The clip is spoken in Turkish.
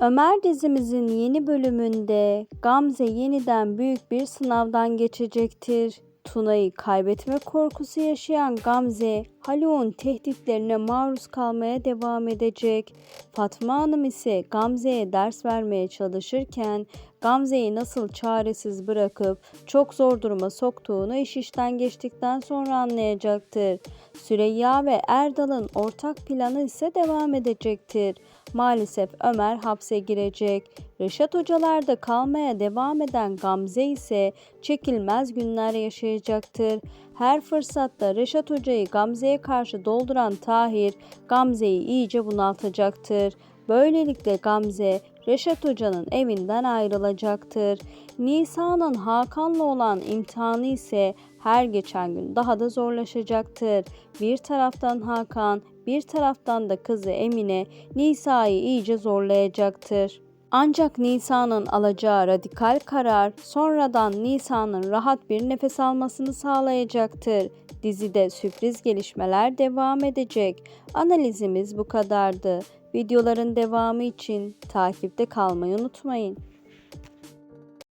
Ömer dizimizin yeni bölümünde Gamze yeniden büyük bir sınavdan geçecektir. Tuna'yı kaybetme korkusu yaşayan Gamze, Haluk'un tehditlerine maruz kalmaya devam edecek. Fatma Hanım ise Gamze'ye ders vermeye çalışırken Gamze'yi nasıl çaresiz bırakıp çok zor duruma soktuğunu iş işten geçtikten sonra anlayacaktır. Süreyya ve Erdal'ın ortak planı ise devam edecektir. Maalesef Ömer hapse girecek. Reşat hocalarda kalmaya devam eden Gamze ise çekilmez günler yaşayacaktır. Her fırsatta Reşat hocayı Gamze'ye karşı dolduran Tahir, Gamze'yi iyice bunaltacaktır. Böylelikle Gamze, Reşat Hoca'nın evinden ayrılacaktır. Nisa'nın Hakan'la olan imtihanı ise her geçen gün daha da zorlaşacaktır. Bir taraftan Hakan, bir taraftan da kızı Emine Nisa'yı iyice zorlayacaktır. Ancak Nisa'nın alacağı radikal karar sonradan Nisa'nın rahat bir nefes almasını sağlayacaktır. Dizide sürpriz gelişmeler devam edecek. Analizimiz bu kadardı. Videoların devamı için takipte kalmayı unutmayın.